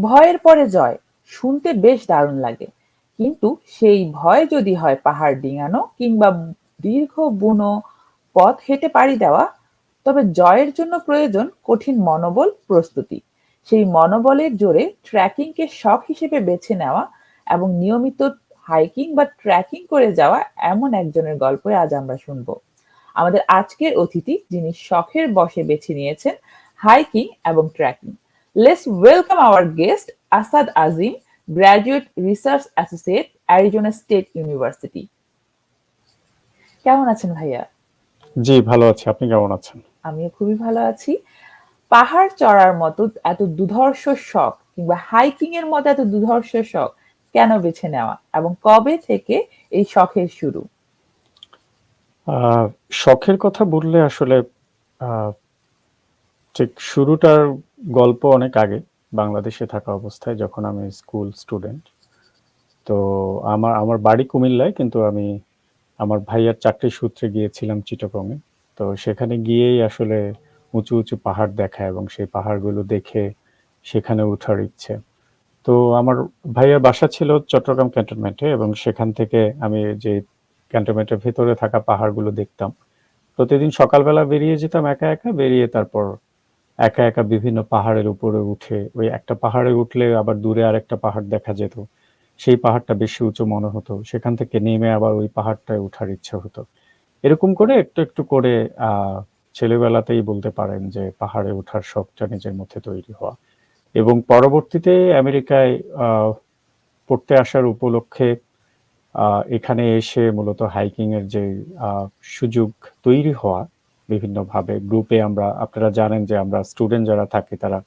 ভয়ের পরে জয়। শুনতে বেশ দারুণ লাগে। কিন্তু সেই ভয় যদি হয় পাহাড় ডিঙানো কিংবা দীর্ঘ বুনো পথ হেঁটে পাড়ি দেওয়া, তবে জয়ের জন্য প্রয়োজন কঠিন মনোবল প্রস্তুতি। সেই মনোবলের জোরে ট্রেকিংকে শখ হিসেবে বেছে নেওয়া এবং নিয়মিত হাইকিং বা ট্রেকিং করে যাওয়া এমন একজনের গল্পই আজ আমরা শুনব। আমাদের আজকের অতিথি যিনি শখের বসে বেছে নিয়েছেন হাইকিং এবং trekking let's welcome our guest Asad Azim graduate research associate Arizona state university কেমন আছেন ভাইয়া? জি ভালো আছি। আপনি কেমন আছেন? আমিও খুবই ভালো আছি। পাহাড় চড়ার মতো এত দুধর্ষ শখ কিংবা হাইকিং এর মতো এত দুধর্ষ শখ কেন বেছে নেওয়া এবং কবে থেকে এই শখের শুরু? আহ, শখের কথা বললে আসলে আহ, ঠিক শুরুটার গল্প অনেক আগে, বাংলাদেশে থাকা অবস্থায় যখন আমি স্কুল স্টুডেন্ট। তো আমার আমার বাড়ি কুমিল্লায়, কিন্তু আমি আমার ভাইয়ার চাকরির সূত্রে গিয়েছিলাম চিটাগংয়ে তো সেখানে গিয়েই আসলে উঁচু উঁচু পাহাড় দেখা এবং সেই পাহাড়গুলো দেখে সেখানে ওঠার ইচ্ছে। তো আমার ভাইয়ার বাসা ছিল চট্টগ্রাম ক্যান্টনমেন্টে এবং সেখান থেকে আমি যে ক্যান্টনমেন্টের ভেতরে থাকা পাহাড়গুলো দেখতাম। প্রতিদিন সকালবেলা বেরিয়ে যেতাম একা একা, বেরিয়ে তারপর একা একা বিভিন্ন পাহাড়ের উপরে উঠে, ওই একটা পাহাড়ে উঠলে আবার দূরে আরেকটা পাহাড় দেখা যেত। সেই পাহাড়টা বেশি উঁচু মনে হতো। সেখান থেকে নেমে আবার ওই পাহাড়টায় ওঠার ইচ্ছা হতো। এরকম করে একটু একটু করে ছেলেবেলাতেই বলতে পারেন যে পাহাড়ে ওঠার শখটা নিজের মধ্যে তৈরি হওয়া। এবং পরবর্তীতে আমেরিকায় পড়তে আসার উপলক্ষে এখানে এসে মূলত হাইকিং এর যে সুযোগ তৈরি হওয়া বিভিন্নভাবে গ্রুপে আমরা, আপনারা জানেন যে আমরা স্টুডেন্ট যারা থাকি, তারা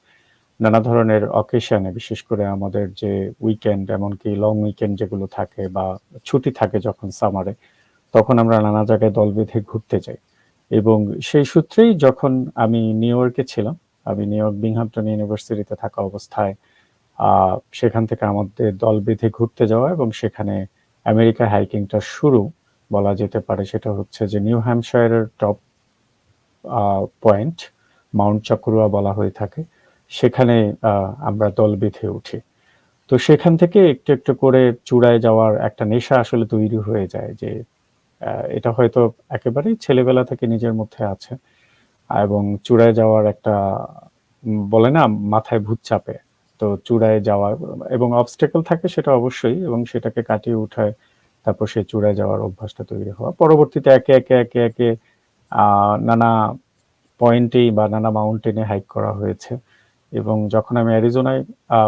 নানা ধরনের অকেশনে বিশেষ করে আমাদের যে উইকেন্ড এমনকি লং উইকেন্ড যেগুলো থাকে বা ছুটি থাকে যখন সামারে তখন আমরা নানা জায়গায় দল বেঁধে ঘুরতে যাই। এবং সেই সূত্রেই যখন আমি নিউ ইয়র্কে ছিলাম, আমি নিউ ইয়র্ক বিংহামটন ইউনিভার্সিটিতে থাকা অবস্থায় সেখান থেকে আমাদের দল বেঁধে ঘুরতে যাওয়া এবং সেখানে আমেরিকা হাইকিংটা শুরু বলা যেতে পারে, সেটা হচ্ছে যে নিউ হ্যাম্পশায়ারের টপ পয়েন্ট মাউন্ট চক্রুয়া বলা হয়ে থাকে। সেখানে আমরা দল বেঁধে উঠি। তো সেখান থেকে একটু একটু করে চূড়ায় যাওয়ার একটা নেশা আসলে তৈরি হয়ে যায় যে এটা হয়তো একেবারেই ছেলেবেলা থেকে নিজের মধ্যে আছে এবং চূড়ায় যাওয়ার একটা বলে না, মাথায় ভূত চাপে। তো চূড়ায় যাওয়া এবং অবস্টেকল থাকে সেটা অবশ্যই এবং সেটাকে কাটিয়ে উঠায়, তারপর সেই চূড়ায় যাওয়ার অভ্যাসটা তৈরি হওয়া। পরবর্তীতে একে একে একে একে নানা পয়েন্টেই বা নানা মাউন্টেনে হাইক করা হয়েছে। এবং যখন আমি অ্যারিজোনায়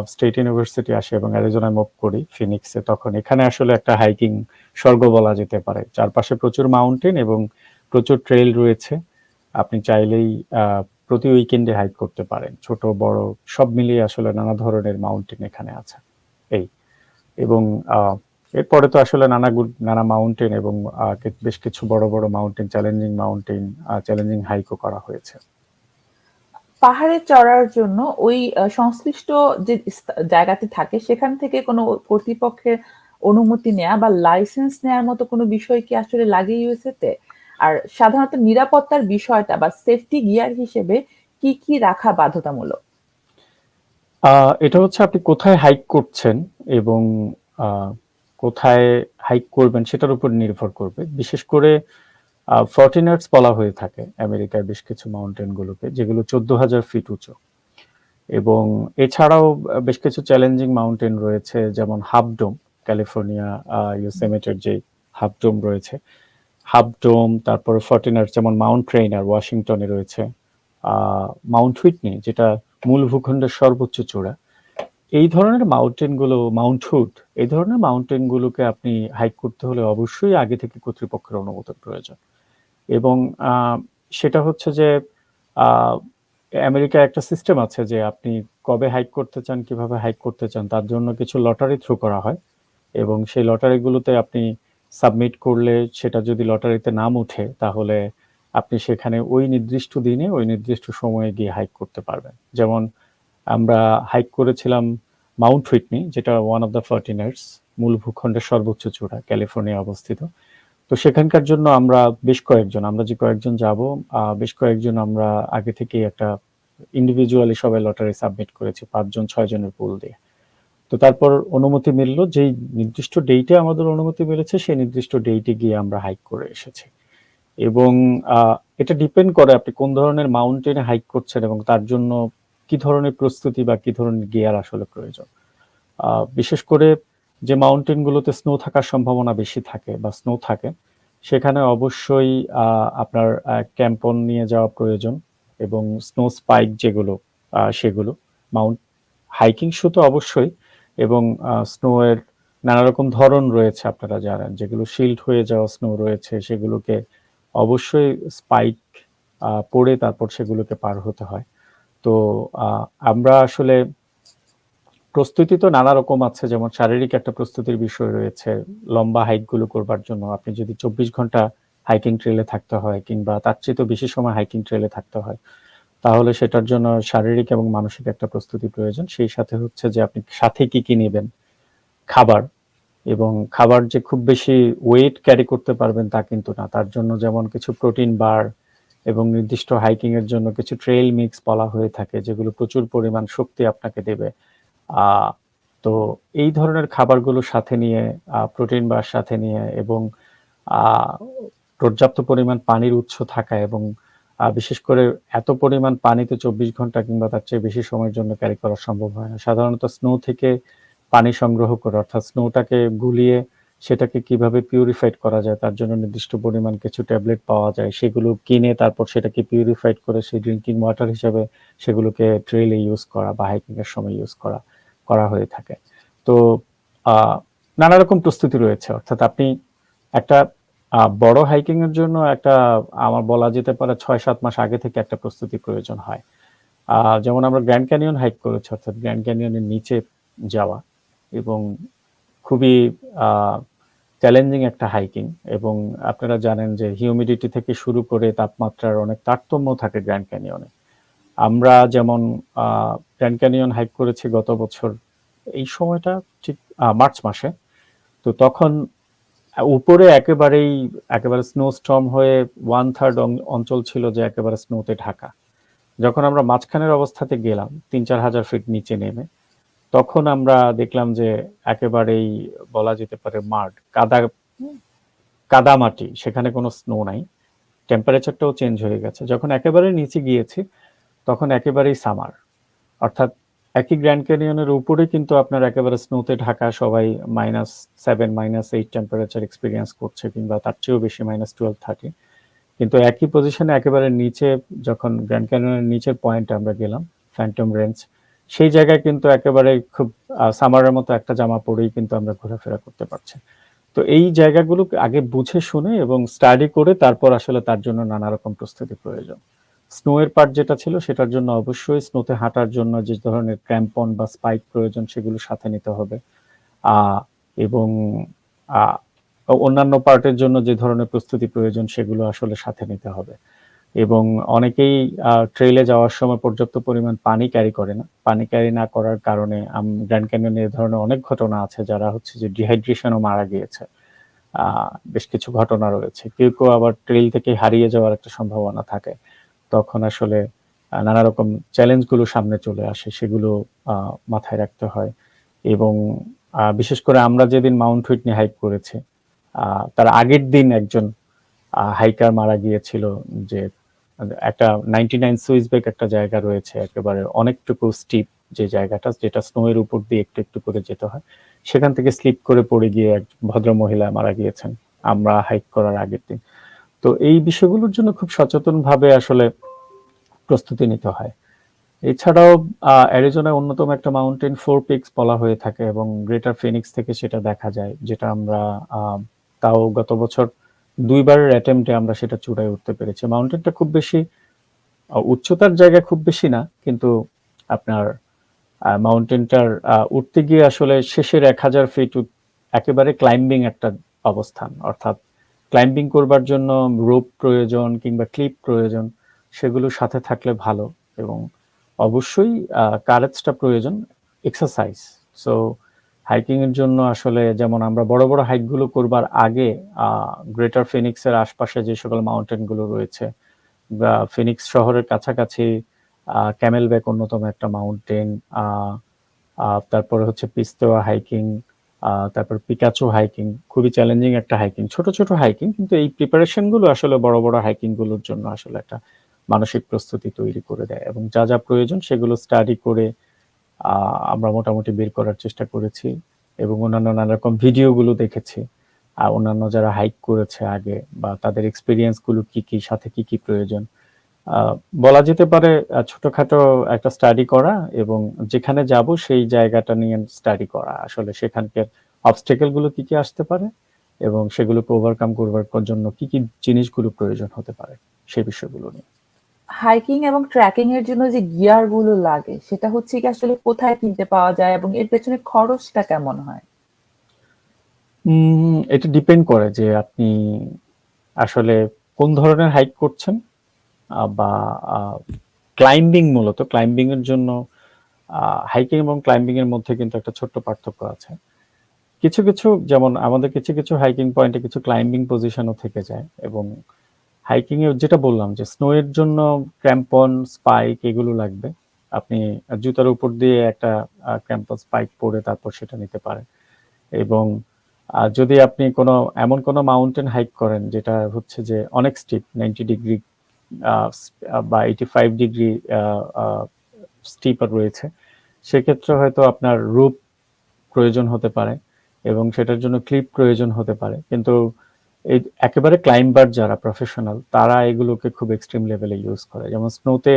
স্টেট ইউনিভার্সিটি আসি এবং অ্যারিজোনায় মুভ করি ফিনিক্সে তখন এখানে আসলে একটা হাইকিং স্বর্গ বলা যেতে পারে। চারপাশে প্রচুর মাউন্টেন এবং প্রচুর ট্রেল রয়েছে। আপনি চাইলেই প্রতি উইকেন্ডে হাইক করতে পারেন। ছোট, বড়, সব মিলিয়ে আসলে নানা ধরনের মাউন্টেন এখানে আছে। এই। এবং এরপরে তো আসলে নানা নানা মাউন্টেন এবং বেশ কিছু বড় বড় মাউন্টেন চ্যালেঞ্জিং মাউন্টেন চ্যালেঞ্জিং হাইকও করা হয়েছে। পাহাড়ে চড়ার জন্য ওই সংশ্লিষ্ট যে জায়গাতে থাকে সেখান থেকে কোনো কর্তৃপক্ষের অনুমতি নেওয়া বা লাইসেন্স নেওয়ার মতো কোনো বিষয় কি আসলে লাগে ইউএসএ তে আর সাধারণত নিরাপত্তার বিষয়টা বা সেফটি গিয়ার হিসেবে কি কি রাখা বাধ্যতামূলক? এটা হচ্ছে আপনি কোথায় হাইক করছেন এবং কোথায় হাইক করবেন সেটার উপর নির্ভর করবে। বিশেষ করে ফর্টিনার্স বলা হয়ে থাকে আমেরিকার বেশ কিছু মাউন্টেন গুলোকে, যেগুলো চোদ্দ হাজার ফিট উঁচু। এবং এছাড়াও বেশ কিছু চ্যালেঞ্জিং মাউন্টেন রয়েছে, যেমন হাফডোম ক্যালিফোর্নিয়া ইউসেমেটের যে হাফডোম রয়েছে। হাফডোম তারপর ফর্টিনার্স যেমন মাউন্ট ট্রেইনার ওয়াশিংটনে রয়েছে। মাউন্ট হুইটনি যেটা মূল ভূখণ্ডের সর্বোচ্চ চূড়া। এই ধরনের মাউন্টেনগুলো মাউন্ট হুড এই ধরনের মাউন্টেন গুলোকে আপনি হাইক করতে হলে অবশ্যই আগে থেকে কর্তৃপক্ষের অনুমোদন প্রয়োজন। এবং সেটা হচ্ছে যে আহ, আমেরিকায় একটা সিস্টেম আছে যে আপনি কবে হাইক করতে চান কীভাবে হাইক করতে চান তার জন্য কিছু লটারি থ্রু করা হয়। এবং সেই লটারিগুলোতে আপনি সাবমিট করলে সেটা যদি লটারিতে নাম ওঠে তাহলে আপনি সেখানে ওই নির্দিষ্ট দিনে ওই নির্দিষ্ট সময়ে গিয়ে হাইক করতে পারবেন। যেমন আমরা হাইক করেছিলাম মাউন্ট হুইটনি যেটা ওয়ান অফ দ্য ফার্টিনার্স মূল ভূখণ্ডের সর্বোচ্চ চূড়া ক্যালিফোর্নিয়া অবস্থিত। তো সেখানকার জন্য আমরা বেশ কয়েকজন, আমরা যে কয়েকজন যাব বেশ কয়েকজন আমরা আগে থেকেই একটা ইন্ডিভিজুয়ালি সবাই লটারি সাবমিট করেছি, পাঁচজন ছয় জনের পুল দিয়ে। তো তারপর অনুমতি মিললো, যেই নির্দিষ্ট ডেটে আমাদের অনুমতি মিলেছে, সেই নির্দিষ্ট ডেটে গিয়ে আমরা হাইক করে এসেছি। এবং এটা ডিপেন্ড করে আপনি কোন ধরনের মাউন্টেনে হাইক করছেন এবং তার জন্য কি ধরনের প্রস্তুতি বা কি ধরনের গিয়ার আসলে প্রয়োজন? বিশেষ করে যে মাউন্টেন গুলোতে স্নো থাকার সম্ভাবনা বেশি থাকে বা স্নো থাকে, সেখানে অবশ্যই আপনার ক্যাম্পন নিয়ে যাওয়া প্রয়োজন এবং স্নো স্পাইক যেগুলো সেগুলো, মাউন্ট, হাইকিং শু তো অবশ্যই এবং স্নো এর নানা রকম ধরন রয়েছে আপনারা জানেন, যেগুলো শিল্ড হয়ে যাওয়া স্নো রয়েছে, সেগুলোকে অবশ্যই স্পাইক পরে তারপর সেগুলোকে পার হতে হয়। তো আমরা আসলে প্রস্তুতি তো নানা রকম আছে, যেমন শারীরিক একটা প্রস্তুতির বিষয় রয়েছে, লম্বা হাইকগুলো করবার জন্য। আপনি যদি চব্বিশ ঘণ্টা হাইকিং ট্রেলে থাকতে হয় কিংবা তার চেয়ে তো বেশি সময় হাইকিং ট্রেলে থাকতে হয়, তাহলে সেটার জন্য শারীরিক এবং মানসিক একটা প্রস্তুতি প্রয়োজন। সেই সাথে হচ্ছে যে আপনি সাথে কি কি নেবেন? খাবার এবং খাবার যে খুব বেশি ওয়েট ক্যারি করতে পারবেন তা কিন্তু না। তার জন্য যেমন কিছু প্রোটিন বার এবং নির্দিষ্ট হাইকিং এর জন্য কিছু ট্রেল মিক্স বলা হয়ে থাকে, যেগুলো প্রচুর পরিমাণ শক্তি আপনাকে দেবে। তো এই ধরনের খাবারগুলো সাথে নিয়ে প্রোটিন বার সাথে নিয়ে এবং পর্যাপ্ত পরিমাণ পানির উৎস থাকা এবং বিশেষ করে এত পরিমাণ পানিতে চব্বিশ ঘণ্টা কিংবা তার চেয়ে বেশি সময়ের জন্য ক্যারি করা সম্ভব হয় না। সাধারণত স্নো থেকে পানি সংগ্রহ করে, অর্থাৎ স্নোটাকে গুলিয়ে সেটাকে কীভাবে পিউরিফাইড করা যায়, তার জন্য নির্দিষ্ট পরিমাণ কিছু ট্যাবলেট পাওয়া যায়, সেগুলো কিনে তারপর সেটাকে পিউরিফাইড করে সেই ড্রিঙ্কিং ওয়াটার হিসাবে সেগুলোকে ট্রেলে ইউজ করা বা হাইকিং এর সময় ইউজ করা করা হয়ে থাকে। তো নানা রকম প্রস্তুতি রয়েছে। অর্থাৎ আপনি একটা বড় হাইকিং এর জন্য একটা, আমার বলা যেতে পারে ছয় সাত মাস আগে থেকে একটা প্রস্তুতি প্রয়োজন হয়। যেমন আমরা গ্র্যান্ড ক্যানিয়ন হাইক করেছি, অর্থাৎ গ্র্যান্ড ক্যানিয়নের নিচে যাওয়া এবং খুবই চ্যালেঞ্জিং একটা হাইকিং এবং আপনারা জানেন যে হিউমিডিটি থেকে শুরু করে তাপমাত্রার অনেক তারতম্য থাকে গ্র্যান্ড ক্যানিয়নে আমরা যেমন গ্র্যান্ড ক্যানিয়ন হাইক করেছি গত বছর, এই সময়টা ঠিক মার্চ মাসে। তো তখন, উপরে একেবারেই, একেবারে স্নো স্টর্ম হয়ে ওয়ান থার্ড অঞ্চল ছিল যে একেবারে স্নোতে ঢাকা। যখন আমরা মাঝখানের অবস্থাতে গেলাম তিন চার হাজার ফিট নিচে নেমে তখন আমরা দেখলাম যে একেবারেই বলা যেতে পারে মাঠ, কাদা কাদা মাটি, সেখানে কোনো স্নো নাই। টেম্পারেচারটাও চেঞ্জ হয়ে গেছে। যখন একেবারে নিচে গিয়েছি, তখন একেবারেই সামার অর্থাৎ একই গ্র্যান্ড ক্যানিয়নের উপরে কিন্তু আপনার একেবারে স্নোতে ঢাকা সবাই minus seven minus eight temperature experience করছে কিংবা তার চেয়েও বেশি মাইনাস টুয়েলভ থাকে। কিন্তু একই পজিশনে একেবারে নিচে, যখন গ্র্যান্ড ক্যানিয়নের নিচের পয়েন্টে আমরা গেলাম ফ্যান্টম রেঞ্জ সেই জায়গায় কিন্তু একেবারে খুব সামারের মতো একটা জামা পরেই কিন্তু আমরা ঘোরাফেরা করতে পারছি। তো এই জায়গাগুলো আগে বুঝে শুনে এবং স্টাডি করে তারপর আসলে তার জন্য নানা রকম প্রস্তুতি প্রয়োজন। স্নো এর পার্ট যেটা ছিল সেটার জন্য অবশ্যই স্নোতে হাঁটার জন্য যে ধরনের ক্র্যাম্পন বা স্পাইক প্রয়োজন সেগুলো সাথে নিতে হবে। এবং অন্যান্য পার্টের জন্য যে ধরনের প্রস্তুতি প্রয়োজন সেগুলো আসলে সাথে নিতে হবে। এবং অনেকেই ট্রেলে যাওয়ার সময় পর্যাপ্ত পরিমাণ পানি ক্যারি করে না। পানি ক্যারি না করার কারণে গ্র্যান্ড ক্যানিয়নে এ ধরনের অনেক ঘটনা আছে যারা হচ্ছে যে ডিহাইড্রেশনও মারা গিয়েছে। বেশ কিছু ঘটনা রয়েছে। কেউ কেউ আবার ট্রেল থেকে হারিয়ে যাওয়ার একটা সম্ভাবনা থাকে। তখন আসলে নানা রকম চ্যালেঞ্জগুলো সামনে চলে আসে, সেগুলো মাথায় রাখতে হয়। এবং বিশেষ করে আমরা যেদিন মাউন্ট হুইটনি হাইক করেছি তার আগের দিন একজন হাইকার মারা গিয়েছিল যে একটা নাইনটি নাইন সুইস বেক একটা জায়গা রয়েছে একেবারে অনেকটুকু স্টিপ যে জায়গাটা, যেটা স্নো এর উপর দিয়ে একটু একটু করে যেতে হয়। সেখান থেকে স্লিপ করে পড়ে গিয়ে এক ভদ্র মহিলা মারা গিয়েছেন, আমরা হাইক করার আগের দিন। তো এই বিষয়গুলোর জন্য খুব সচেতন ভাবে আসলে প্রস্তুতি নিতে হয়। এছাড়াও অ্যারিজোনায় অন্যতম একটা মাউন্টেন ফোর পিক্স বলা হয়ে থাকে এবং গ্রেটার ফিনিক্স থেকে সেটা দেখা যায়, যেটা আমরা তাও গত বছর দুইবারের অ্যাটেম্পটে আমরা সেটা চূড়ায় উঠতে পেরেছি। মাউন্টেনটা খুব বেশি উচ্চতার জায়গা খুব বেশি না, কিন্তু আপনার মাউন্টেনটার উঠতে গিয়ে আসলে শেষের এক হাজার ফিট একেবারে ক্লাইম্বিং একটা অবস্থান। অর্থাৎ ক্লাইম্বিং করবার জন্য রোপ প্রয়োজন কিংবা ক্লিপ প্রয়োজন, সেগুলো সাথে থাকলে ভালো এবং অবশ্যই কারেজটা প্রয়োজন এক্সারসাইজ সো হাইকিং এর জন্য আসলে যেমন আমরা বড় বড় হাইকগুলো করবার আগে গ্রেটার ফিনিক্সের আশপাশে যে সকল মাউন্টেনগুলো রয়েছে, বা ফিনিক্স শহরের কাছাকাছি ক্যামেলব্যাক অন্যতম একটা মাউন্টেন তারপরে হচ্ছে পিস্তোয়া হাইকিং তারপর পিকাচো হাইকিং খুবই চ্যালেঞ্জিং একটা হাইকিং ছোট ছোট হাইকিং কিন্তু এই প্রিপারেশনগুলো আসলে বড় বড় হাইকিংগুলোর জন্য আসলে একটা মানসিক প্রস্তুতি তৈরি করে দেয় এবং যা যা প্রয়োজন সেগুলো স্টাডি করে আমরা মোটামুটি বের করার চেষ্টা করেছি এবং অন্যান্য নানা রকম ভিডিওগুলো দেখেছি। আর অন্যান্য যারা হাইক করেছে আগে বা তাদের এক্সপিরিয়েন্সগুলো কি কি, সাথে কি কি প্রয়োজন। বলা যেতে পারে ছোটখাটো একটা স্টাডি করা এবং যেখানে যাব সেই জায়গাটা নিয়ে স্টাডি করা। আসলে সেখানকার অবস্টেকেলগুলো কি কি আসতে পারে এবং সেগুলোকে ওভারকাম করবার জন্য কি কি জিনিসগুলো প্রয়োজন হতে পারে সেই বিষয়গুলো নিয়ে। হাইকিং এবং ট্রেকিং এর জন্য যে গিয়ারগুলো লাগে, সেটা হচ্ছে কি আসলে কোথায় কিনতে পাওয়া যায় এবং এর পেছনে খরচটা কেমন হয়? এটা ডিপেন্ড করে যে আপনি আসলে কোন ধরনের হাইক করছেন বা ক্লাইম্বিং মূলত ক্লাইম্বিং এর জন্য হাইকিং এবং ক্লাইম্বিং এর মধ্যে কিন্তু একটা ছোট্ট পার্থক্য আছে। কিছু কিছু, যেমন আমাদের কিছু কিছু হাইকিং পয়েন্টে কিছু ক্লাইম্বিং পজিশনও থেকে যায় এবং হাইকিং এ যেটা বললাম যে স্নো এর জন্য ক্র্যাম্পন স্পাইক এগুলো লাগবে। আপনি জুতার উপর দিয়ে একটা ক্র্যাম্পন স্পাইক পরে তারপর সেটা নিতে পারেন। এবং যদি আপনি কোনো, এমন কোনো মাউন্টেন হাইক করেন যেটা হচ্ছে যে অনেক স্টিপ নাইনটি ডিগ্রি বা এইটি ফাইভ ডিগ্রি স্টিপার রয়েছে, সেক্ষেত্রে হয়তো আপনার রূপ প্রয়োজন হতে পারে এবং সেটার জন্য ক্লিপ প্রয়োজন হতে পারে। কিন্তু এই একেবারে ক্লাইম্বার যারা প্রফেশনাল তারা এগুলোকে খুব এক্সট্রিম লেভেলে ইউজ করে। যেমন স্নোতে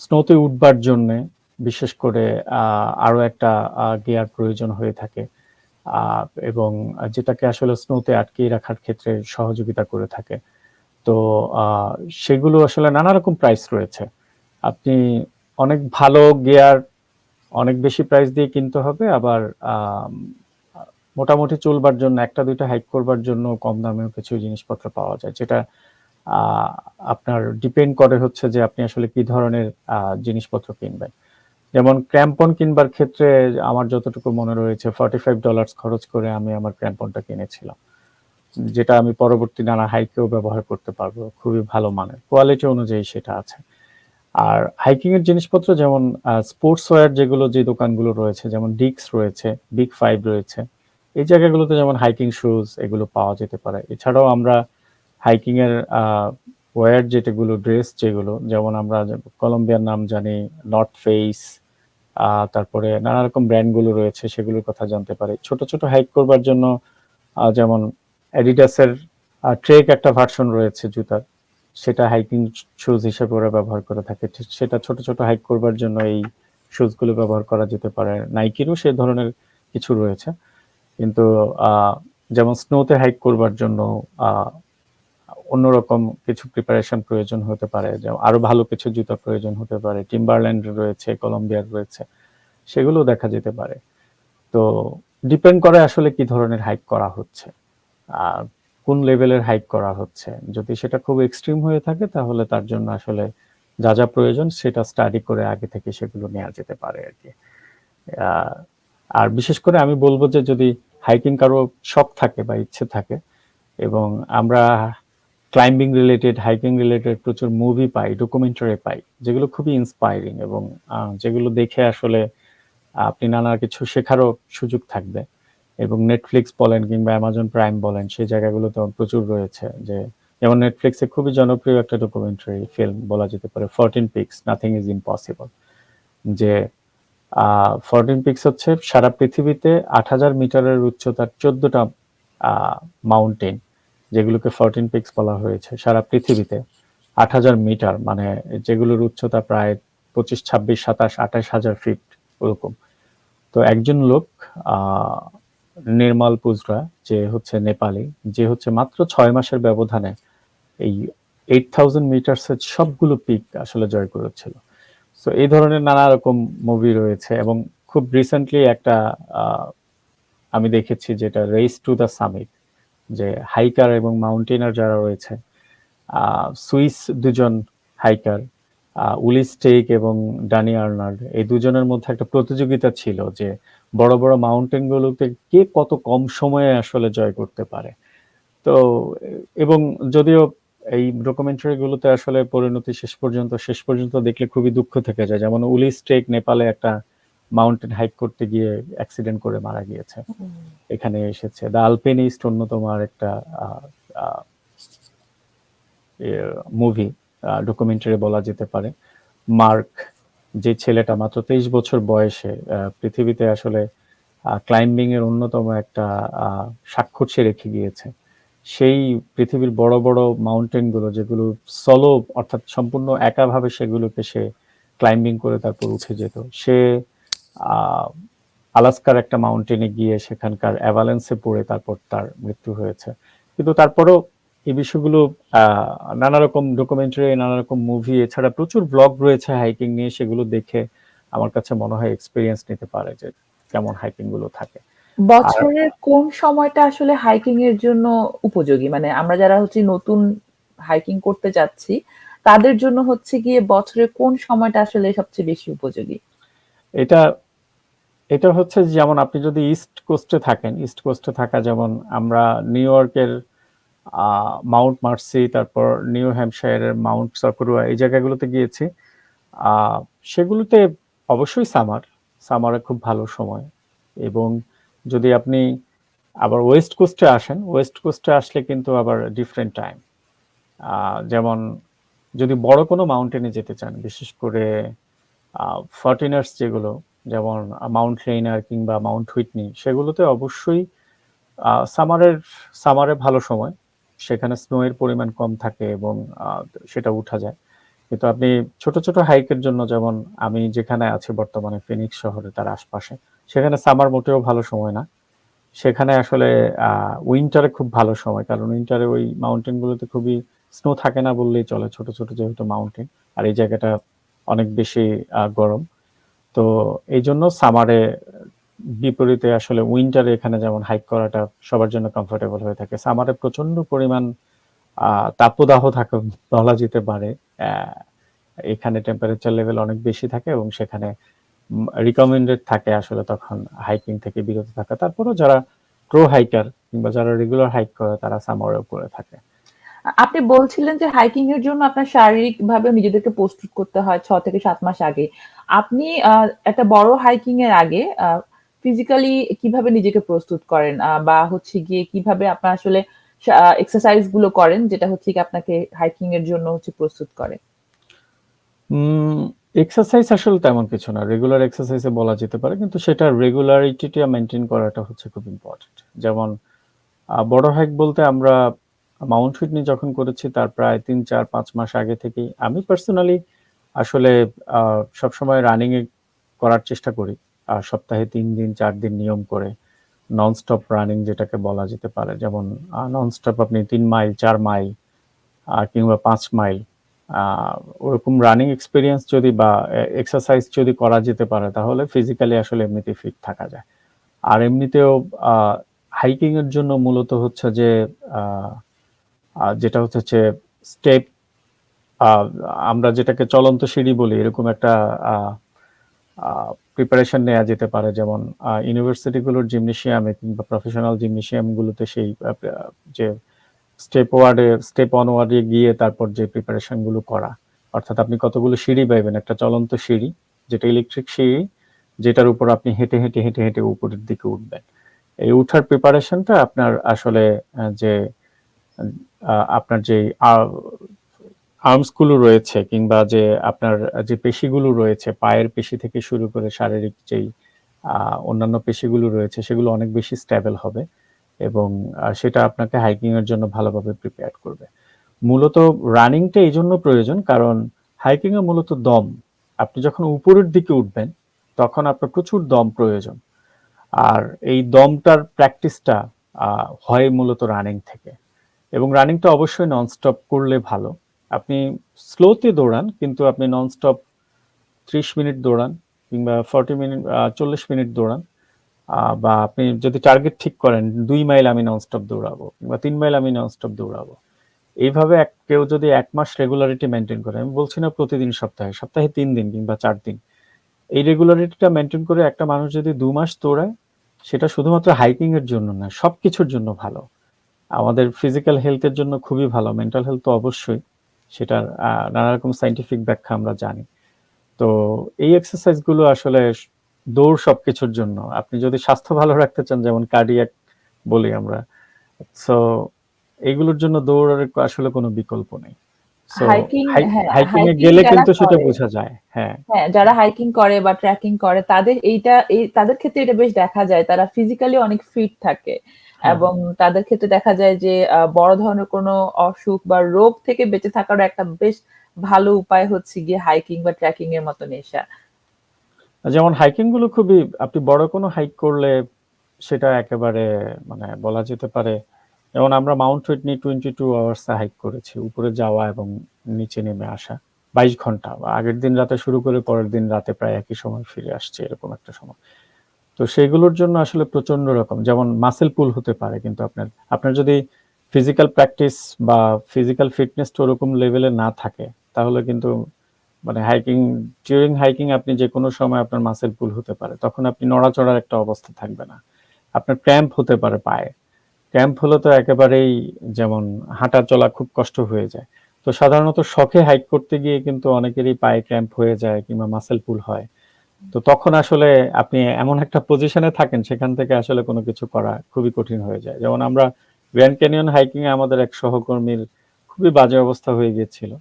স্নোতে উঠবার জন্যে বিশেষ করে আহ, আরও একটা গিয়ার প্রয়োজন হয়ে থাকে এবং যেটাকে আসলে স্নোতে আটকে রাখার ক্ষেত্রে সহযোগিতা করে থাকে। তো সেগুলো আসলে নানা রকম প্রাইস রয়েছে। আপনি অনেক ভালো গিয়ার অনেক বেশি প্রাইস দিয়ে কিনতে হবে আবার মোটামুটি চলবার জন্য, একটা দুইটা হাইক করবার জন্য কম দামেও কিছু জিনিসপত্র পাওয়া যায়, যেটা আপনার ডিপেন্ড করে হচ্ছে যে আপনি আসলে কি ধরনের জিনিসপত্র কিনবেন। যেমন ক্র্যাম্পন কিনবার ক্ষেত্রে আমার যতটুকু মনে রয়েছে ফর্টি ফাইভ ডলার্স খরচ করে আমি আমার ক্র্যাম্পনটা কিনেছিলাম। যেটা আমি পরবর্তী নানা হাইকেও ব্যবহার করতে পারব, খুবই ভালো মানের। কোয়ালিটি অনুযায়ী সেটা আছে। আর হাইকিং এর জিনিসপত্র যেমন স্পোর্টস ওয়্যার যেগুলো যে দোকানগুলো রয়েছে, যেমন ডিক্স রয়েছে বিগ ফাইভ রয়েছে এই জায়গাগুলোতে যেমন হাইকিং শুজ এগুলো পাওয়া যেতে পারে। এছাড়াও আমরা হাইকিং এর ওয়্যার যেটাগুলো ড্রেস যেগুলো, যেমন আমরা কলম্বিয়ার নাম জানি নর্থ ফেস তারপরে নানা রকম ব্র্যান্ডগুলো রয়েছে, সেগুলোর কথা জানতে পারি। ছোট ছোট হাইক করবার জন্য যেমন অ্যাডিডাসের ট্রেক একটা ভার্সন রয়েছে জুতার। সেটা হাইকিং শুজ হিসেবে ওরা ব্যবহার করে থাকে। সেটা ছোট ছোট হাইক করবার জন্য এই শুজগুলো ব্যবহার করা যেতে পারে। নাইকিরও সে ধরনের কিছু রয়েছে। কিন্তু যেমন স্নোতে হাইক করবার জন্য অন্যরকম কিছু প্রিপারেশন প্রয়োজন হতে পারে, যেমন আরও ভালো কিছু জুতা প্রয়োজন হতে পারে টিম্বারল্যান্ড রয়েছে কলম্বিয়ার রয়েছে সেগুলো দেখা যেতে পারে। তো ডিপেন্ড করে আসলে কি ধরনের হাইক করা হচ্ছে, আর কোন লেভেলের হাইক করা হচ্ছে। যদি সেটা খুব এক্সট্রিম হয়ে থাকে, তাহলে তার জন্য আসলে যা যা প্রয়োজন, সেটা স্টাডি করে আগে থেকে সেগুলো নেওয়া যেতে পারে আর কি। আর বিশেষ করে আমি বলব যে যদি হাইকিং কারও শখ থাকে বা ইচ্ছে থাকে এবং আমরা ক্লাইম্বিং রিলেটেড হাইকিং রিলেটেড প্রচুর মুভি পাই ডকুমেন্টারি পাই, যেগুলো খুবই ইন্সপায়ারিং এবং যেগুলো দেখে আসলে আপনি নানা কিছু শেখারও সুযোগ থাকবে এবং নেটফ্লিক্স বলেন কিংবা অ্যামাজন প্রাইম বলেন, সেই জায়গাগুলোতে প্রচুর রয়েছে যে, যেমন নেটফ্লিক্সে খুবই জনপ্রিয় একটা ডকুমেন্টারি ফিল্ম বলা যেতে পারে fourteen peaks nothing is impossible যে ফোরটিন পিক্স হচ্ছে সারা পৃথিবীতে আট হাজার মিটারের উচ্চতার চোদ্দটা মাউন্টেন যেগুলোকে ফোরটিন পিক্স বলা হয়েছে সারা পৃথিবীতে। আট হাজার মিটার মানে যেগুলোর উচ্চতা প্রায় পঁচিশ, ছাব্বিশ, সাতাশ, আঠাশ হাজার ফিট ওরকম। তো একজন লোক নির্মল পুজরা, যে হচ্ছে নেপালি, যে হচ্ছে মাত্র ছয় মাসের ব্যবধানে এই এইট থাউজেন্ড মিটার্সের সবগুলো পিক আসলে জয় করেছিল। সো এই ধরনের নানা রকম মুভি রয়েছে এবং খুব রিসেন্টলি একটা আমি দেখেছি যেটা রেস টু দ্য সামিট যে হাইকার এবং মাউন্টেনার যারা রয়েছে সুইস দুজন হাইকার উলি স্টেক এবং ডানি আর্নাল্ড, এই দুজনের মধ্যে একটা প্রতিযোগিতা ছিল যে বড় বড় মাউন্টেন গুলোতে কে কত কম সময়ে আসলে জয় করতে পারে। তো, এবং যদিও এই ডকুমেন্টারি গুলোতে আসলে পরিণতি শেষ পর্যন্ত শেষ পর্যন্ত দেখলে খুবই দুঃখ থেকে যায়। যেমন উলি স্টেক নেপালে একটা মাউন্টেন হাইক করতে গিয়ে অ্যাক্সিডেন্ট করে মারা গিয়েছে। এখানে এসেছে। দ্য আলপেনিস্ট অন্যতম আর একটা মুভি ডকুমেন্টারি বলা যেতে পারে। মার্ক যে ছেলেটা মাত্র তেইশ বছর বয়সে পৃথিবীতে আসলে ক্লাইম্বিং এর অন্যতম একটা আহ, স্বাক্ষর সে রেখে গিয়েছে। সেই পৃথিবীর বড় বড় মাউন্টেনগুলো যেগুলো সলো অর্থাৎ সম্পূর্ণ একাভাবে সেগুলোকে সে ক্লাইম্বিং করে তারপর উঠে যেত। সে আলাস্কার একটা মাউন্টেনে গিয়ে সেখানকার অ্যাভালেন্সে পড়ে তারপর তার মৃত্যু হয়েছে। কিন্তু তারপরও এই বিষয়গুলো নানা রকম ডকুমেন্টারি নানা রকম মুভি এছাড়া প্রচুর ব্লগ রয়েছে হাইকিং নিয়ে, সেগুলো দেখে আমার কাছে মনে হয় এক্সপিরিয়েন্স নিতে পারে যে কেমন হাইকিংগুলো বছরের কোন সময়টা আসলে হাইকিং এর জন্য উপযোগী? মানে আমরা যারা হচ্ছে নতুন হাইকিং করতে যাচ্ছি, তাদের জন্য হচ্ছে গিয়ে বছরের কোন সময়টা আসলে সবচেয়ে বেশি উপযোগী? এটা এটা হচ্ছে যেমন আপনি যদি ইস্ট কোস্টে থাকেন ইস্ট কোস্টে থাকা যেমন আমরা নিউ ইয়র্কের মাউন্ট মার্সি তারপর নিউ হ্যাম্পশায়ারের মাউন্ট সাকুরুয়া এই জায়গাগুলোতে গিয়েছি। সেগুলোতে অবশ্যই সামার সামারে খুব ভালো সময়। এবং যদি আপনি আবার ওয়েস্ট কোস্টে আসেন ওয়েস্ট কোস্টে আসলে কিন্তু আবার ডিফারেন্ট টাইম যেমন যদি বড় কোনো মাউন্টেনে যেতে চান, বিশেষ করে ফর্টিনার্স যেগুলো, যেমন মাউন্ট রেইনার কিংবা মাউন্ট হুইটনি সেগুলোতে অবশ্যই সামারের সামারে ভালো সময়। সেখানে স্নোয়ের পরিমাণ কম থাকে এবং সেটা উঠা যায়। কিন্তু আপনি ছোট ছোট হাইকের জন্য, যেমন আমি যেখানে আছি বর্তমানে ফিনিক্স শহরে, তার আশপাশে সেখানে সামার মোটেও ভালো সময় না। সেখানে আসলে উইন্টারে খুব ভালো সময়, কারণ উইন্টারে ওই মাউন্টেন গুলোতে খুবই স্নো থাকে না বললেই চলে, ছোট ছোট যেহেতু মাউন্টেন আর এই জায়গাটা অনেক বেশি গরম। তো এই জন্য সামারে বিপরীতে আসলে উইন্টারে এখানে যেমন হাইক করাটা সবার জন্য কমফোর্টেবল হয়ে থাকে। সামারে প্রচণ্ড পরিমাণ তাপদাহ থাকে, বলা যেতে পারে। এখানে টেম্পারেচার লেভেল অনেক বেশি থাকে এবং সেখানে রিকমেন্ডেড থাকে আসলে তখন হাইকিং থেকে বিরত থাকা। তারপরেও যারা প্রো হাইকার কিংবা যারা রেগুলার হাইক করে তারা সামারেও করে থাকে। আপনি বলছিলেন যে হাইকিং এর জন্য আপনার শারীরিক ভাবে নিজেদেরকে প্রস্তুত করতে হয় ছ থেকে সাত মাস আগে। আপনি একটা বড় হাইকিং এর আগে ফিজিক্যালি কীভাবে নিজেকে প্রস্তুত করেন? বা হচ্ছে গিয়ে কীভাবে আপনার আসলে এক্সারসাইজগুলো করেন যেটা হচ্ছে আপনাকে হাইকিং এর জন্য হচ্ছে প্রস্তুত করে? এক্সারসাইজ আসলে তেমন কিছু না। রেগুলার এক্সারসাইজে বলা যেতে পারে, কিন্তু সেটা রেগুলারিটিটা মেনটেন করাটা হচ্ছে খুব ইম্পর্টেন্ট যেমন বড় হাইক বলতে আমরা মাউন্ট হুইটনি যখন করেছি, তার প্রায় তিন, চার, পাঁচ মাস আগে থেকেই আমি পার্সোনালি আসলে সবসময় রানিং করার চেষ্টা করি। আর সপ্তাহে তিন দিন, চার দিন নিয়ম করে নন স্টপ রানিং যেটাকে বলা যেতে পারে। যেমন নন স্টপ আপনি তিন মাইল চার মাইল কিংবা পাঁচ মাইল ওরকম রানিং এক্সপিরিয়েন্স যদি বা এক্সারসাইজ যদি করা যেতে পারে, তাহলে ফিজিক্যালি আসলে এমনিতে ফিট থাকা যায়। আর এমনিতেও হাইকিং এর জন্য মূলত হচ্ছে যে যেটা হচ্ছে স্টেপ আমরা যেটাকে চলন্ত সিঁড়ি বলি, এরকম একটা প্রিপারেশন নেওয়া যেতে পারে। যেমন ইউনিভার্সিটিগুলোর জিমনেশিয়ামে কিংবা প্রফেশনাল জিমনেশিয়ামগুলোতে সেই যে স্টেপ ওয়ার্ডে স্টেপ ওয়ার্ডে গিয়ে তারপর যে প্রিপারেশনগুলো করা। অর্থাৎ আপনি কতগুলো সিঁড়ি পাইবেন একটা চলন্ত সিঁড়ি, যেটা ইলেকট্রিক সিঁড়ি, যেটার উপর আপনি হেঁটে হেঁটে হেঁটে হেঁটে উপরের দিকে উঠবেন। এই উঠার প্রিপারেশনটা আপনার আসলে যে আপনার যে আর্মসগুলো রয়েছে, কিংবা যে, আপনার যে পেশিগুলো রয়েছে, পায়ের পেশি থেকে শুরু করে শারীরিক যেই অন্যান্য পেশিগুলো রয়েছে, সেগুলো অনেক বেশি স্ট্যাবল হবে। এবং সেটা আপনাকে হাইকিং এর জন্য ভালোভাবে প্রিপেয়ার করবে। মূলত রানিংটা এই জন্য প্রয়োজন, কারণ হাইকিং এ মূলত দম। আপনি যখন উপরের দিকে উঠবেন, তখন আপনার প্রচুর দম প্রয়োজন। আর এই দমটার প্র্যাকটিসটা হয় মূলত রানিং থেকে। এবং রানিংটা অবশ্যই ননস্টপ করলে ভালো। আপনি স্লোতে দৌড়ান, কিন্তু আপনি ননস্টপ ত্রিশ মিনিট দৌড়ান কিংবা ফর্টি মিনিট চল্লিশ মিনিট দৌড়ান। বা আপনি যদি টার্গেট ঠিক করেন, দুই মাইল আমি ননস্টপ দৌড়াবো কিংবা তিন মাইল আমি ননস্টপ দৌড়াবো। এইভাবে এক, কেউ যদি এক মাস রেগুলারিটি মেনটেন করে, আমি বলছি না প্রতিদিন সপ্তাহে সপ্তাহে তিন দিন কিংবা চার দিন। এই রেগুলারিটিটা মেনটেন করে একটা মানুষ যদি দু মাস দৌড়ায়, সেটা শুধুমাত্র হাইকিং এর জন্য না সব কিছুর জন্য ভালো। আমাদের ফিজিক্যাল হেলথের জন্য খুবই ভালো মেন্টাল হেলথ তো অবশ্যই, সেটার নানা রকম সাইন্টিফিক ব্যাখ্যা আমরা জানি। তো এই এক্সারসাইজগুলো আসলে দৌড় সবকিছুর জন্য। আপনি যদি স্বাস্থ্য ভালো রাখতে চান যেমন কার্ডিয়াক বলি আমরা সো এগুলোর জন্য দৌড়ের আসলে কোনো বিকল্প নেই। হাইকিং হ্যাঁ এ গেলে কিন্তু সেটা বোঝা যায় হ্যাঁ। হ্যাঁ যারা হাইকিং করে বা ট্রেকিং করে তাদের এইটা এই তাদের ক্ষেত্রে এটা বেশ দেখা যায় তারা ফিজিক্যালি অনেক ফিট থাকে। হ্যাঁ। এবং তাদের ক্ষেত্রে দেখা যায় যে বড় ধরনের কোনো অসুখ বা রোগ থেকে বেঁচে থাকার একটা বেশ ভালো উপায় হচ্ছে গিয়ে হাইকিং বা ট্রেকিং এর মতো নেশা। যেমন হাইকিংগুলো খুবই, আপনি বড় কোনো হাইক করলে সেটা একেবারে মানে বলা যেতে পারে, যেমন আমরা mount Whitney twenty two hours hike করেছি, উপরে যাওয়া এবং নিচে নেমে আসা, বাইশ ঘণ্টা আগের দিন রাতে শুরু করে পরের দিন রাতে প্রায় একই সময় ফিরে আসছে এরকম একটা সময়। তো সেগুলোর জন্য আসলে প্রচণ্ড রকম, যেমন মাসেল পুল হতে পারে, কিন্তু আপনার আপনার যদি ফিজিক্যাল প্র্যাকটিস বা ফিজিক্যাল ফিটনেস তো ওরকম লেভেলে না থাকে, তাহলে কিন্তু মানে হাইকিং ডিউরিং হাইকিং আপনি যে কোনো সময় আপনার মাসেল পুল হতে পারে, তখন আপনি নড়াচড়ার একটা অবস্থা থাকবে না। আপনার ক্র্যাম্প হতে পারে পায়ে। ক্র্যাম্প হলে তো একেবারেই যেমন হাঁটা চলা খুব কষ্ট হয়ে যায়। তো সাধারণত শখে হাইক করতে গিয়ে কিন্তু অনেকেরই পায়ে ক্র্যাম্প হয়ে যায় কিংবা মাসেল পুল হয়। তো তখন আসলে আপনি এমন একটা পজিশনে থাকেন, সেখান থেকে আসলে কোনো কিছু করা খুবই কঠিন হয়ে যায়। যেমন আমরা গ্র্যান্ড ক্যানিয়ন হাইকিং এ আমাদের এক সহকর্মীর খুবই বাজে অবস্থা হয়ে গিয়েছিল।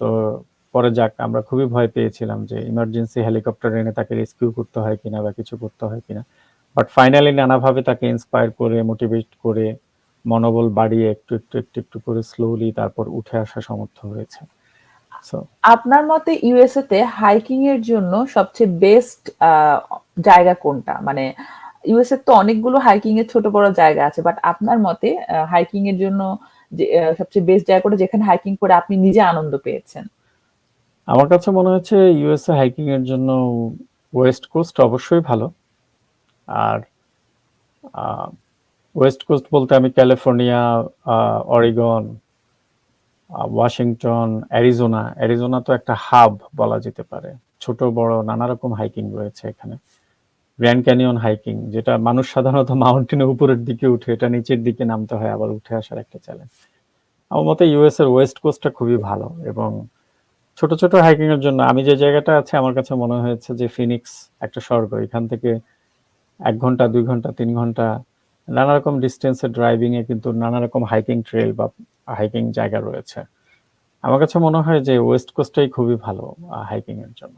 তো পরে যাক, আমরা খুবই ভয় পেয়েছিলাম যে ইমার্জেন্সি হেলিকপ্টার এনে তাকে রেস্কিউ করতে হয় কিনা বা কিছু করতে হয় কিনা। বাট ফাইনালি নানাভাবে তাকে ইন্সপায়ার করে মোটিভেট করে, মনোবল বাড়িয়ে একটু একটু একটু একটু করে স্লোলি তারপর উঠে আসা সমর্থ হয়েছে। আপনার মতে ইউএসএ তে হাইকিং এর জন্য সবচেয়ে বেস্ট জায়গা কোনটা? মানে ইউএসএ তো অনেকগুলো হাইকিং এর ছোট বড় জায়গা আছে বাট আপনার মতে হাইকিং এর জন্য সবচেয়ে বেস্ট জায়গা যেখানে হাইকিং করে আপনি নিজে আনন্দ পেয়েছেন? আমার কাছে মনে হচ্ছে ইউএসএ হাইকিং এর জন্য ওয়েস্ট কোস্ট অবশ্যই ভালো। আর ওয়েস্ট কোস্ট বলতে আমি California Oregon Washington Arizona Arizona তো একটা হাব বলা যেতে পারে। ছোট, বড়, নানা রকম হাইকিং রয়েছে এখানে। গ্র্যান্ড ক্যানিয়ন হাইকিং যেটা মানুষ সাধারণত মাউন্টেনের উপরের দিকে উঠে, এটা নিচের দিকে নামতে হয়, আবার উঠে আসার একটা চ্যালেঞ্জ আমার মতে ইউএস এর ওয়েস্ট কোস্টটা খুবই ভালো এবং ছোট ছোট হাইকিং এর জন্য আমি যে জায়গাটা আছে, আমার কাছে মনে হয়েছে যে ফিনিক্স একটা স্বর্গ। এখান থেকে এক ঘণ্টা, দুই ঘণ্টা, তিন ঘণ্টা, নানা রকম ডিস্টেন্সে ড্রাইভিং এ কিন্তু নানা রকম হাইকিং ট্রেল বা হাইকিং জায়গা রয়েছে। আমার কাছে মনে হয় যে ওয়েস্ট কোস্টটাই খুবই ভালো হাইকিং এর জন্য।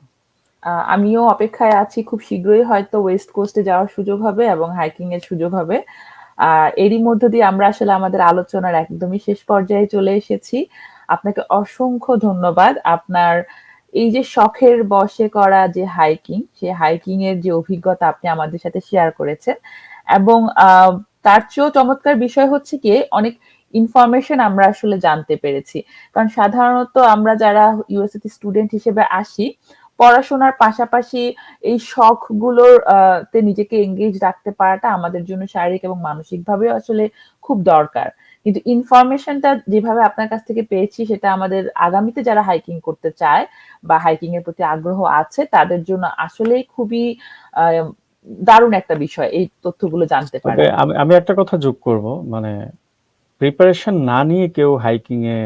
আমিও অপেক্ষায় আছি, খুব শীঘ্রই হয়তো ওয়েস্ট কোস্টে যাওয়ার সুযোগ হবে এবং হাইকিং এর সুযোগ হবে। আর এরই মধ্য দিয়ে আমরা আসলে আমাদের আলোচনার একদমই শেষ পর্যায়ে চলে এসেছি। আপনাকে অসংখ্য ধন্যবাদ। আপনার এই যে শখের বসে করা যে হাইকিং সেই হাইকিং এর যে অভিজ্ঞতা আপনি আমাদের সাথে শেয়ার করেছেন এবং তার চেয়েও চমৎকার বিষয় হচ্ছে কি, অনেক ইনফরমেশন আমরা আসলে জানতে পেরেছি। কারণ সাধারণত আমরা যারা ইউএসএ স্টুডেন্ট হিসেবে আসি পড়াশোনার পাশাপাশি এই শখগুলোর তে নিজেকে এঙ্গেজ রাখতে পারাটা আমাদের জন্য শারীরিক এবং মানসিক ভাবে আসলে খুব দরকার। কিন্তু ইনফরমেশনটা যেভাবে আপনার কাছ থেকে পেয়েছি সেটা আমাদের আগামীতে যারা হাইকিং করতে চায় বা হাইকিং এর প্রতি আগ্রহ আছে তাদের জন্য আসলেই খুবই দারুণ একটা বিষয় এই তথ্যগুলো জানতে পারে। আমি একটা কথা যোগ করব মানে প্রিপারেশন না নিয়ে কেউ হাইকিং এ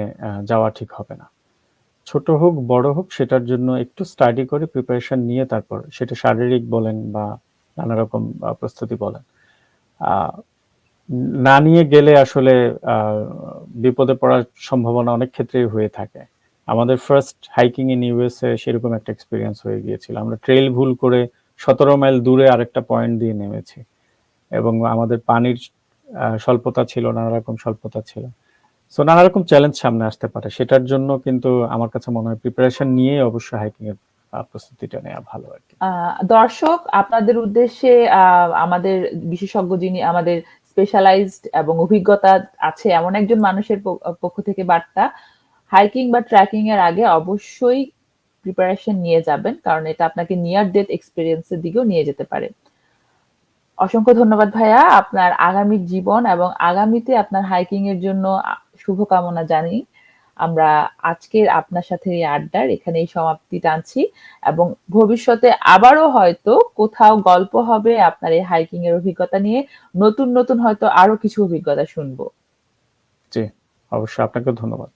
যাওয়া ঠিক হবে না। ছোট হোক, বড় হোক, সেটার জন্য একটু স্টাডি করে প্রিপারেশন নিয়ে তারপর সেটা শারীরিক বলেন বা নানা রকম প্রস্তুতি বলেন। না নিয়ে গেলে আসলে বিপদে পড়ার সম্ভাবনা অনেক ক্ষেত্রেই হয়ে থাকে। আমাদের ফার্স্ট হাইকিং ইন ইউএসএ সেরকম একটা এক্সপিরিয়েন্স হয়ে গিয়েছিল। আমরা ট্রেল ভুল করে সতেরো মাইল দূরে আরেকটা পয়েন্ট দিয়ে নেমেছি। এবং আমাদের পানির স্বল্পতা ছিল, নানা রকম স্বল্পতা ছিল। সো নানা রকম চ্যালেঞ্জ সামনে আসতে পারে। সেটার জন্য কিন্তু আমার কাছে মনে হয় প্রিপারেশন নিয়ে অবশ্যই হাইকিং এর প্রস্তুতিটা নেওয়া ভালো আর কি। দর্শক, আপনাদের উদ্দেশ্যে আমাদের বিশেষজ্ঞ যিনি আমাদের স্পেশালাইজড এবং অভিজ্ঞতা আছে এমন একজন মানুষের পক্ষ থেকে বার্তা হাইকিং বা ট্রেকিং এর আগে অবশ্যই প্রিপারেশন নিয়ে যাবেন, কারণ এটা আপনাকে নিয়ার ডেথ এক্সপিরিয়েন্সের দিকেও নিয়ে যেতে পারে। অসংখ্য ধন্যবাদ ভাইয়া। আপনার আগামী জীবন এবং আগামীতে আপনার হাইকিং এর জন্য শুভকামনা জানি। আমরা আজকের আপনার সাথে এই আড্ডার এখানেই সমাপ্তি টানছি এবং ভবিষ্যতে আবারও হয়তো কোথাও গল্প হবে আপনার এই হাইকিং এর অভিজ্ঞতা নিয়ে। নতুন নতুন হয়তো আরও কিছু অভিজ্ঞতা শুনব। জি, অবশ্যই। আপনাকে ধন্যবাদ।